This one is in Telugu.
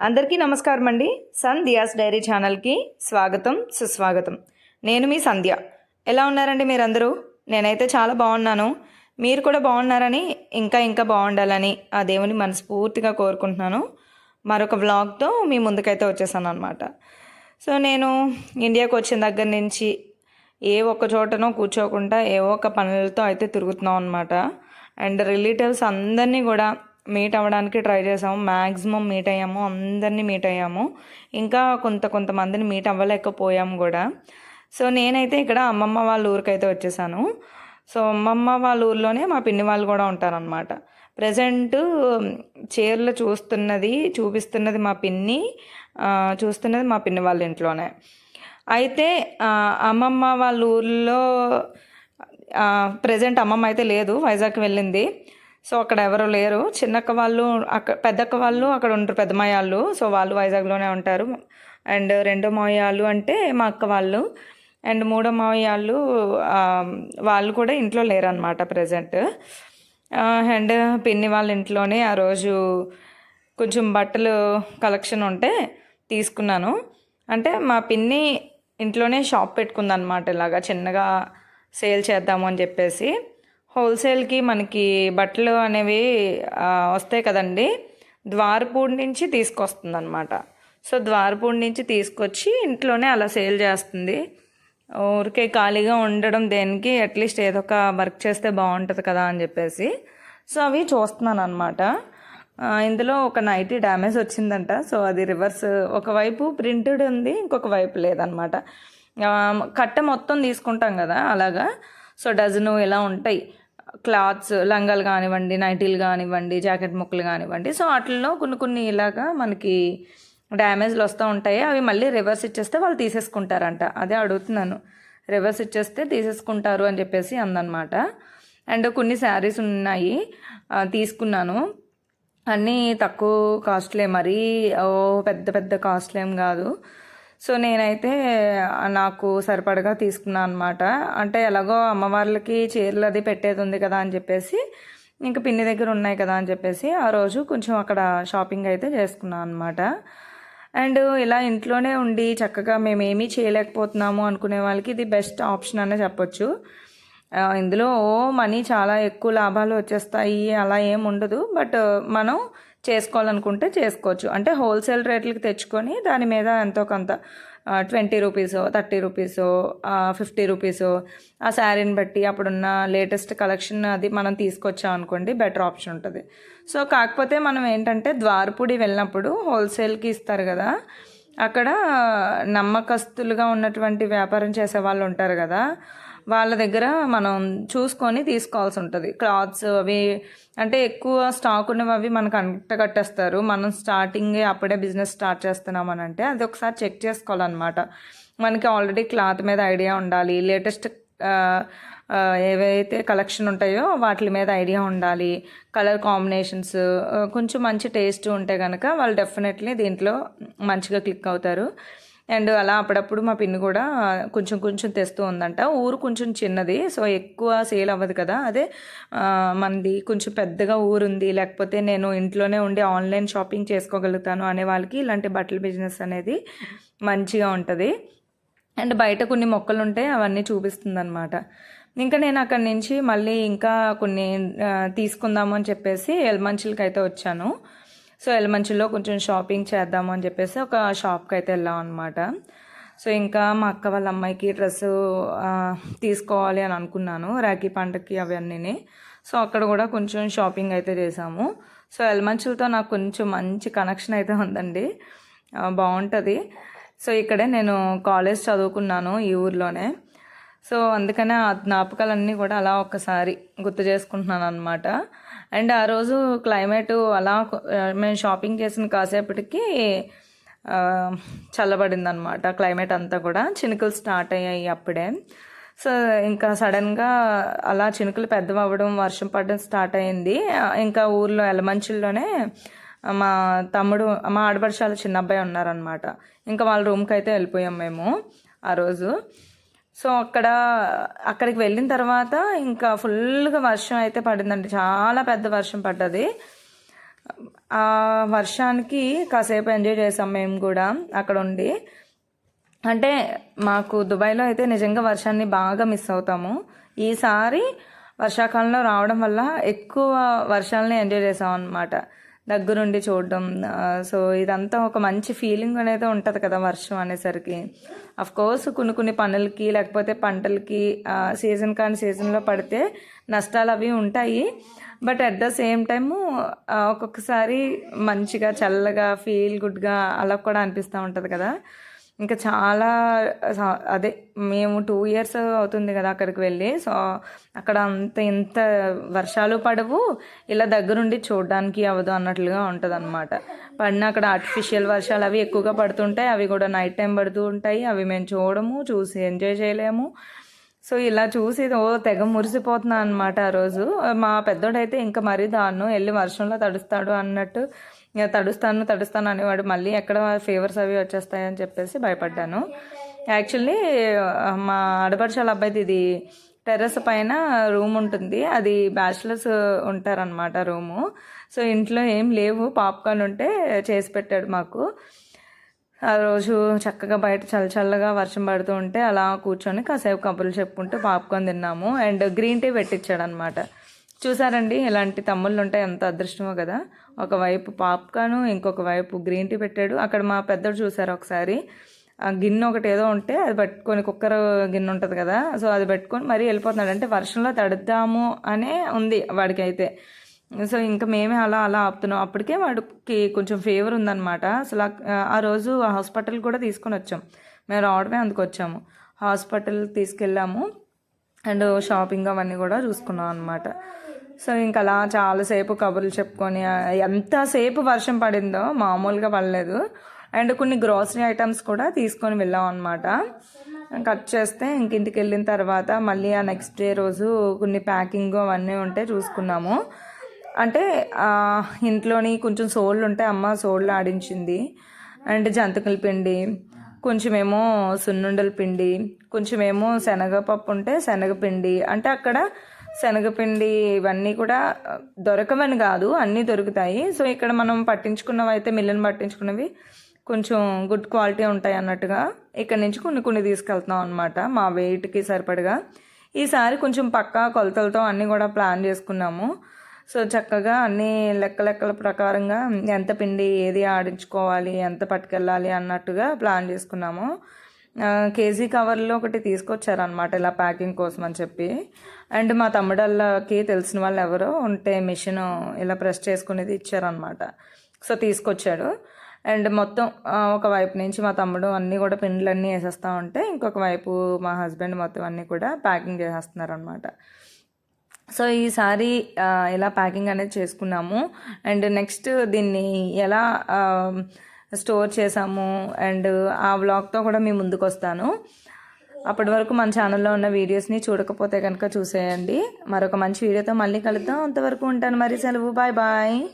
అందరికీ నమస్కారం అండి. సన్ దియాస్ డైరీ ఛానల్కి స్వాగతం సుస్వాగతం. నేను మీ సంధ్య. ఎలా ఉన్నారండి మీరందరూ? నేనైతే చాలా బాగున్నాను. మీరు కూడా బాగున్నారని ఇంకా ఇంకా బాగుండాలని ఆ దేవుని మనస్ఫూర్తిగా కోరుకుంటున్నాను. మరొక వ్లాగ్తో మీ ముందుకైతే వచ్చేసాను అనమాట సో నేను ఇండియాకి వచ్చిన దగ్గర నుంచి ఏ ఒక్క చోటనో కూర్చోకుండా ఏ ఒక్క పనులతో అయితే తిరుగుతున్నాం అనమాట అండ్ రిలేటివ్స్ అందరినీ కూడా మీట్ అవ్వడానికి ట్రై చేసాము. మ్యాక్సిమం మీట్ అయ్యాము. అందరినీ మీట్ అయ్యాము. ఇంకా కొంత కొంతమందిని మీట్ అవ్వలేకపోయాము కూడా. సో నేనైతే ఇక్కడ అమ్మమ్మ వాళ్ళ ఊరికైతే వచ్చేసాను. సో అమ్మమ్మ వాళ్ళ ఊర్లోనే మా పిన్ని వాళ్ళు కూడా ఉంటారనమాట ప్రజెంట్ చీరలు చూస్తున్నది చూపిస్తున్నది మా పిన్ని చూస్తున్నది మా పిన్ని వాళ్ళ ఇంట్లోనే. అయితే అమ్మమ్మ వాళ్ళ ఊర్లో ప్రజెంట్ అమ్మమ్మ అయితే లేదు. వైజాగ్ వెళ్ళింది. సో అక్కడ ఎవరు లేరు. చిన్నక్క వాళ్ళు అక్కడ పెద్దక్క వాళ్ళు అక్కడ ఉంటారు పెద్ద మాయాళ్ళు సో వాళ్ళు వైజాగ్లోనే ఉంటారు. అండ్ రెండో మాయాళ్ళు అంటే మా అక్క వాళ్ళు. అండ్ మూడో మావయ్యాళ్ళు వాళ్ళు కూడా ఇంట్లో లేరనమాట ప్రజెంట్. అండ్ పిన్ని వాళ్ళ ఇంట్లోనే ఆ రోజు కొంచెం బట్టలు కలెక్షన్ ఉంటే తీసుకున్నాను. అంటే మా పిన్ని ఇంట్లోనే షాప్ పెట్టుకుందనమాట ఇలాగా చిన్నగా సేల్ చేద్దాము అని చెప్పేసి. హోల్సేల్కి మనకి బట్టలు అనేవి వస్తాయి కదండి. ద్వారపూడి నుంచి తీసుకొస్తుంది అనమాట సో ద్వారపూడి నుంచి తీసుకొచ్చి ఇంట్లోనే అలా సేల్ చేస్తుంది. ఊరికే ఖాళీగా ఉండడం దేనికి అట్లీస్ట్ ఏదో ఒక వర్క్ చేస్తే బాగుంటుంది కదా అని చెప్పేసి. సో అవి చూస్తున్నాను అనమాట ఇందులో ఒక నైటీ డ్యామేజ్ వచ్చిందంట. సో అది రివర్స్ ఒకవైపు ప్రింటెడ్ ఉంది ఇంకొక వైపు లేదనమాట కట్ట మొత్తం తీసుకుంటాం కదా అలాగా. సో డజను ఇలా ఉంటాయి? క్లాత్స్ లంగాలు కానివ్వండి నైటీలు కానివ్వండి జాకెట్ ముక్కలు కానివ్వండి. సో వాటిల్లో కొన్ని కొన్ని ఇలాగా మనకి డ్యామేజ్లు వస్తూ ఉంటాయి. అవి మళ్ళీ రివర్స్ ఇచ్చేస్తే వాళ్ళు తీసేసుకుంటారంట. అదే అడుగుతున్నాను. రివర్స్ ఇచ్చేస్తే తీసేసుకుంటారు అని చెప్పేసి అందనమాట. అండ్ కొన్ని శారీస్ ఉన్నాయి. తీసుకున్నాను. అన్నీ తక్కువ కాస్ట్లే. మరీ ఓ పెద్ద పెద్ద కాస్ట్లేం కాదు. సో నేనైతే నాకు సరిపడగా తీసుకున్నాను అనమాట అంటే ఎలాగో అమ్మవార్లకి చీరలు అది పెట్టేది ఉంది కదా అని చెప్పేసి ఇంకా పిన్ని దగ్గర ఉన్నాయి కదా అని చెప్పేసి ఆ రోజు కొంచెం అక్కడ షాపింగ్ అయితే చేసుకున్నాను అనమాట అండ్ ఇలా ఇంట్లోనే ఉండి చక్కగా మేమేమీ చేయలేకపోతున్నాము అనుకునే వాళ్ళకి ఇది బెస్ట్ ఆప్షన్ అనే చెప్పొచ్చు. ఇందులో ఓ మనీ చాలా ఎక్కువ లాభాలు వచ్చేస్తాయి అలా ఏం ఉండదు. బట్ మనం చేసుకోవాలనుకుంటే చేసుకోవచ్చు. అంటే హోల్సేల్ రేట్లకి తెచ్చుకొని దాని మీద ఎంతో కొంత ట్వంటీ రూపీసో థర్టీ రూపీసో ఫిఫ్టీ రూపీసో ఆ శారీని బట్టి అప్పుడున్న లేటెస్ట్ కలెక్షన్ అది మనం తీసుకొచ్చాం అనుకోండి బెటర్ ఆప్షన్ ఉంటుంది. సో కాకపోతే మనం ఏంటంటే ద్వారపూడి వెళ్ళినప్పుడు హోల్సేల్కి ఇస్తారు కదా అక్కడ నమ్మకస్తులుగా ఉన్నటువంటి వ్యాపారం చేసే వాళ్ళు ఉంటారు కదా వాళ్ళ దగ్గర మనం చూసుకొని తీసుకోవాల్సి ఉంటుంది. క్లాత్స్ అవి అంటే ఎక్కువ స్టాక్ ఉన్నవి అవి మనకు అంట కట్టేస్తారు. మనం స్టార్టింగ్ అప్పుడే బిజినెస్ స్టార్ట్ చేస్తున్నామని అంటే అది ఒకసారి చెక్ చేసుకోవాలన్నమాట. మనకి ఆల్రెడీ క్లాత్ మీద ఐడియా ఉండాలి. లేటెస్ట్ ఏవైతే కలెక్షన్ ఉంటాయో వాటి మీద ఐడియా ఉండాలి. కలర్ కాంబినేషన్స్ కొంచెం మంచి టేస్ట్ ఉంటే కనుక వాళ్ళు డెఫినెట్లీ దీంట్లో మంచిగా క్లిక్ అవుతారు. అండ్ అలా అప్పుడప్పుడు మా పిన్ని కూడా కొంచెం కొంచెం తెస్తూ ఉందంట. ఊరు కొంచెం చిన్నది సో ఎక్కువ సేల్ అవ్వదు కదా. అదే మనది కొంచెం పెద్దగా ఊరుంది లేకపోతే నేను ఇంట్లోనే ఉండి ఆన్లైన్ షాపింగ్ చేసుకోగలుగుతాను అనే వాళ్ళకి ఇలాంటి బట్టల బిజినెస్ అనేది మంచిగా ఉంటుంది. అండ్ బయట కొన్ని మొక్కలు ఉంటాయి అవన్నీ చూపిస్తుంది అనమాట ఇంకా నేను అక్కడి నుంచి మళ్ళీ ఇంకా కొన్ని తీసుకుందాము అని చెప్పేసి ఎల్మంచిలకి అయితే వచ్చాను. సో ఎలమంచిలో కొంచెం షాపింగ్ చేద్దాము అని చెప్పేసి ఒక షాప్కి అయితే వెళ్ళాం అనమాట సో ఇంకా మా అక్క వాళ్ళ అమ్మాయికి డ్రెస్సు తీసుకోవాలి అని అనుకున్నాను రాఖీ పండగకి అవన్నీ సో అక్కడ కూడా కొంచెం షాపింగ్ అయితే చేసాము సో ఎలమంచులతో నాకు కొంచెం మంచి కనెక్షన్ అయితే ఉందండి. బాగుంటుంది. సో ఇక్కడే నేను కాలేజ్ చదువుకున్నాను ఈ ఊర్లోనే. సో అందుకనే ఆ జ్ఞాపకాలన్నీ కూడా అలా ఒక్కసారి గుర్తు చేసుకుంటున్నాను అనమాట అండ్ ఆ రోజు క్లైమేట్ అలా మేము షాపింగ్ చేసిన కాసేపటికి చల్లబడింది అనమాట క్లైమేట్ అంతా కూడా. చినుకులు స్టార్ట్ అయ్యాయి అప్పుడే. సో ఇంకా సడన్గా అలా చినుకులు పెద్దవవ్వడం వర్షం పడడం స్టార్ట్ అయింది. ఇంకా ఊర్లో ఎలమంచుల్లోనే మా తమ్ముడు మా ఆడపడుచాల చిన్న అబ్బాయి ఉన్నారనమాట ఇంకా వాళ్ళ రూమ్కి అయితే వెళ్ళిపోయాం మేము ఆ రోజు. సో అక్కడ అక్కడికి వెళ్ళిన తర్వాత ఇంకా ఫుల్గా వర్షం అయితే పడిందండి. చాలా పెద్ద వర్షం పడ్డది. ఆ వర్షానికి కాసేపు ఎంజాయ్ చేసాం మేము కూడా అక్కడ ఉండి. అంటే మాకు దుబాయ్లో అయితే నిజంగా వర్షాన్ని బాగా మిస్ అవుతాము. ఈసారి వర్షాకాలంలో రావడం వల్ల ఎక్కువ వర్షాలని ఎంజాయ్ చేసాం అనమాట దగ్గరుండి చూడడం. సో ఇదంతా ఒక మంచి ఫీలింగ్ అనేది ఉంటుంది కదా వర్షం అనేసరికి. అఫ్ కోర్స్ కొన్ని కొన్ని పనులకి లేకపోతే పంటలకి సీజన్ కాని సీజన్లో పడితే నష్టాలు అవి ఉంటాయి. But at the same time ఒక్కొక్కసారి మంచిగా చల్లగా ఫీల్ గుడ్గా అలా కూడా అనిపిస్తూ ఉంటుంది కదా. ఇంకా చాలా అదే మేము టూ ఇయర్స్ అవుతుంది కదా అక్కడికి వెళ్ళి. సో అక్కడ అంత ఇంత వర్షాలు పడవు. ఇలా దగ్గరుండి చూడడానికి అవ్వదు అన్నట్లుగా ఉంటుంది అనమాట పడిన అక్కడ ఆర్టిఫిషియల్ వర్షాలు అవి ఎక్కువగా పడుతుంటాయి. అవి కూడా నైట్ టైం పడుతూ ఉంటాయి. అవి మేము చూడము చూసి ఎంజాయ్ చేయలేము. సో ఇలా చూసి ఓ తెగ మురిసిపోతున్నా అనమాట ఆ రోజు. మా పెద్దోడైతే ఇంకా మరీ దాన్ను వెళ్ళి వర్షంలో తడుస్తాడు అన్నట్టు. ఇక తడుస్తాను తడుస్తాను అనేవాడు. మళ్ళీ ఎక్కడ ఫీవర్స్ అవి వచ్చేస్తాయని చెప్పేసి భయపడ్డాను. యాక్చువల్లీ మా ఆడపడుచాల అబ్బాయిది ఇది టెర్రస్ పైన రూమ్ ఉంటుంది. అది బ్యాచిలర్స్ ఉంటారనమాట రూము. సో ఇంట్లో ఏం లేవు. పాప్కార్న్ ఉంటే చేసి పెట్టాడు మాకు. ఆ రోజు చక్కగా బయట చల్ల చల్లగా వర్షం పడుతూ ఉంటే అలా కూర్చొని కాసేపు కబుర్లు చెప్పుకుంటూ పాప్కార్న్ తిన్నాము. అండ్ గ్రీన్ టీ పెట్టించాడు అనమాట చూసారండి? ఇలాంటి తమ్ముళ్ళు ఉంటే ఎంత అదృష్టమో కదా. ఒకవైపు పాప్కాను ఇంకొక వైపు గ్రీన్ టీ పెట్టాడు. అక్కడ మా పెద్దడు చూసారు ఒకసారి. ఆ గిన్నె ఒకటి ఏదో ఉంటే అది పట్టుకొని కుక్కర్ గిన్నె ఉంటుంది కదా. సో అది పెట్టుకొని మరీ వెళ్ళిపోతున్నాడు. అంటే వర్షంలో తడుద్దాము అనే ఉంది వాడికి అయితే సో ఇంకా మేమే అలా అలా ఆపుతున్నాం. అప్పటికే వాడికి కొంచెం ఫీవర్ ఉందన్నమాట. అసలు ఆ రోజు హాస్పిటల్ కూడా తీసుకొని వచ్చాం. మేము రావడమే అందుకు వచ్చాము. హాస్పిటల్ తీసుకెళ్ళాము. అండ్ షాపింగ్ అవన్నీ కూడా చూసుకున్నాం అనమాట సో ఇంకా అలా చాలాసేపు కబుర్లు చెప్పుకొని ఎంతసేపు వర్షం పడిందో మామూలుగా పడలేదు. అండ్ కొన్ని గ్రోసరీ ఐటమ్స్ కూడా తీసుకొని వెళ్ళాం అనమాట కట్ చేస్తే ఇంక ఇంటికి వెళ్ళిన తర్వాత మళ్ళీ ఆ నెక్స్ట్ డే రోజు కొన్ని ప్యాకింగ్ అవన్నీ ఉంటే చూసుకున్నాము. అంటే ఇంట్లోని కొంచెం సోళ్ళు ఉంటే అమ్మ సోళ్ళు ఆడించింది. అండ్ జంతికల పిండి కొంచెమేమో సున్నుండల పిండి కొంచెమేమో శనగపప్పు ఉంటే శనగపిండి. అంటే అక్కడ శనగపిండి ఇవన్నీ కూడా దొరకవని కాదు అన్నీ దొరుకుతాయి. సో ఇక్కడ మనం పట్టించుకున్నవి అయితే మిల్లుని పట్టించుకున్నవి కొంచెం గుడ్ క్వాలిటీ ఉంటాయి అన్నట్టుగా ఇక్కడ నుంచి కొన్ని కొన్ని తీసుకెళ్తున్నాం అనమాట మా వెయిట్కి సరిపడగా. ఈసారి కొంచెం పక్కా కొలతలతో అన్నీ కూడా ప్లాన్ చేసుకున్నాము. సో చక్కగా అన్ని లెక్క లెక్కల ప్రకారంగా ఎంత పిండి ఏది ఆడించుకోవాలి ఎంత పట్టుకెళ్ళాలి అన్నట్టుగా ప్లాన్ చేసుకున్నాము. కేజీ కవర్లో ఒకటి తీసుకొచ్చారనమాట ఇలా ప్యాకింగ్ కోసం అని చెప్పి. అండ్ మా తమ్ముడల్లకి తెలిసిన వాళ్ళు ఎవరో ఉంటే మిషన్ ఇలా ప్రెస్ చేసుకునేది ఇచ్చారనమాట సో తీసుకొచ్చాడు. అండ్ మొత్తం ఒక వైపు నుంచి మా తమ్ముడు అన్నీ కూడా పిండ్లన్నీ వేసేస్తా ఉంటే ఇంకొక వైపు మా హస్బెండ్ మొత్తం అన్నీ కూడా ప్యాకింగ్ చేసేస్తున్నారనమాట సో ఈసారి ఇలా ప్యాకింగ్ అనేది చేసుకున్నాము. అండ్ నెక్స్ట్ దీన్ని ఎలా స్టోర్ చేసాము అండ్ ఆ వ్లాగ్తో కూడా మీ ముందుకు వస్తాను అప్పటి వరకు మన ఛానల్లో ఉన్న వీడియోస్ని చూడకపోతే కనుక చూసేయండి. మరొక మంచి వీడియోతో మళ్ళీ కలుద్దాం. అంతవరకు ఉంటాను మరి సెలవు. Bye bye.